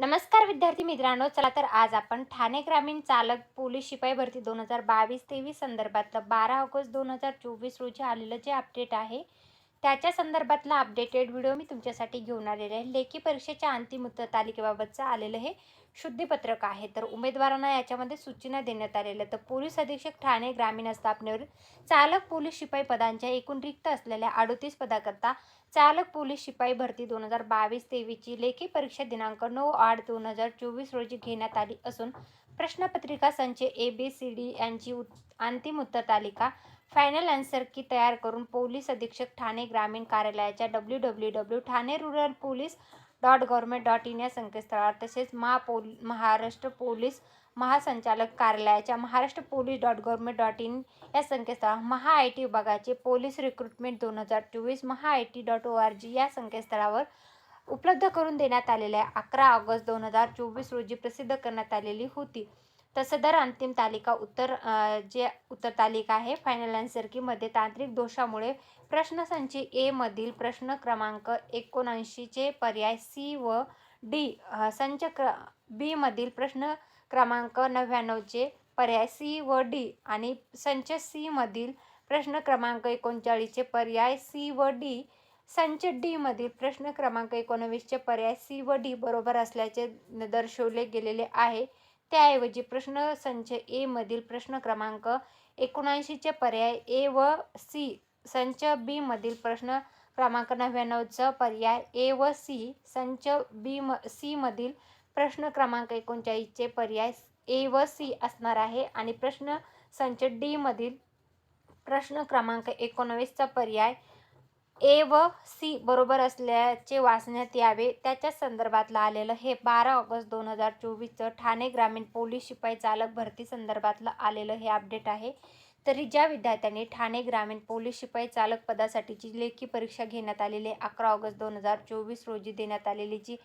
नमस्कार विद्यार्थी मित्रांनो चला तर आज आपण ठाणे ग्रामीण चालक पोलीस शिपाई भरती दोन हजार बावीस तेवीस संदर्भातलं बारा ऑगस्ट दोन हजार चोवीस रोजी आलेलं जे अपडेट आहे त्याच्या संदर्भातला अपडेटेड व्हिडिओ मी तुमच्यासाठी घेऊन आलेले आहे. लेखी परीक्षेच्या अंतिम उत्तर तालिकेबाबतचं आलेलं हे शुद्धीपत्रक आहे. तर उमेदवारांना याच्यामध्ये सूचना देण्यात आलेल्या तर पोलीस अधीक्षक ठाणे ग्रामीण स्थापनेवर चालक पोलीस शिपाई पदांच्या एकूण रिक्त असलेल्या अडोतीस पदाकरता चालक पोलीस शिपाई भरती दोन हजार बावीस तेवीसची लेखी परीक्षा दिनांक नऊ आठ दोन हजार चोवीस रोजी घेण्यात आली असून प्रश्नपत्रिका संच ए बी सी डी यांची अंतिम उत्तर तालिका फायनल आन्सर की तयार करून पोलीस अधीक्षक ठाणे ग्रामीण कार्यालयाच्या W W W Thane rural police dot government dot in या संकेतस्थळावर तसेच महापोल महाराष्ट्र पोलीस महासंचालक कार्यालयाच्या Maharashtra police dot government dot in या संकेतस्थळावर महा आय टी विभागाचे पोलीस रिक्रुटमेंट दोन हजार चोवीस Maha I T dot O R G या संकेतस्थळावर उपलब्ध करून देण्यात आलेल्या अकरा ऑगस्ट दोन हजार चोवीस रोजी प्रसिद्ध करण्यात आलेली होती. तर सदर अंतिम तालिका उत्तर जे उत्तर तालिका आहे फायनल आन्सर कीमध्ये तांत्रिक दोषामुळे प्रश्नसंची ए मधील प्रश्न क्रमांक एकोणऐंशीचे पर्याय सी व डी संच क्र बी मधील प्रश्न क्रमांक नव्याण्णवचे पर्याय सी व डी आणि संच सी मधील प्रश्न क्रमांक एकोणचाळीसचे पर्याय सी व डी संच डी मधील प्रश्न क्रमांक एकोणवीसचे पर्याय सी व डी बरोबर असल्याचे दर्शवले गेलेले आहे. त्याऐवजी प्रश्न संच ए मधील प्रश्न क्रमांक एकोणऐंशीचे पर्याय ए व सी संच बी मधील प्रश्न क्रमांक नव्याण्णवचा पर्याय ए व सी संच बी म सी मधील प्रश्न क्रमांक एकोणचाळीसचे पर्याय ए व सी असणार आहे. आणि प्रश्न संच डी मधील प्रश्न क्रमांक एकोणवीसचा पर्याय ए व सी बरोबर असल्याचे वाचण्यात यावे. त्याच्या संदर्भातलं आलेलं हे बारा ऑगस्ट दोन हजार चोवीसचं ठाणे ग्रामीण पोलीस शिपाई चालक भरती संदर्भातलं आलेलं हे अपडेट आहे. तरी ज्या विद्यार्थ्यांनी ठाणे ग्रामीण पोलीस शिपाई चालक पदासाठीची लेखी परीक्षा घेण्यात आलेली अकरा ऑगस्ट दोन हजार चोवीस रोजी देण्यात आलेली जी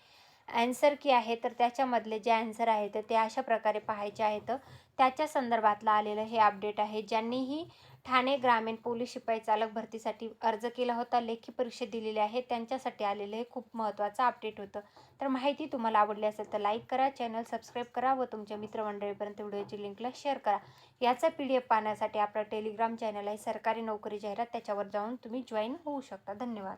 ॲन्सर की आहे तर त्याच्यामधले जे ॲन्सर आहेत ते अशा प्रकारे पाहायचे आहेत. त्याच्या संदर्भातलं आलेलं हे अपडेट आहे. ज्यांनीही ठाणे ग्रामीण पोलीस शिपाई चालक भरतीसाठी अर्ज केला होता लेखी परीक्षा दिलेली आहे त्यांच्यासाठी आलेलं हे खूप महत्त्वाचं अपडेट होतं. तर माहिती तुम्हाला आवडली असेल तर लाईक करा चॅनल सबस्क्राईब करा व तुमच्या मित्रमंडळीपर्यंत व्हिडिओची लिंकला शेअर करा. याचा पी डी एफ पाहण्यासाठी आपलं टेलिग्राम चॅनल आहे सरकारी नोकरी जाहिरात त्याच्यावर जाऊन तुम्ही जॉईन होऊ शकता. धन्यवाद.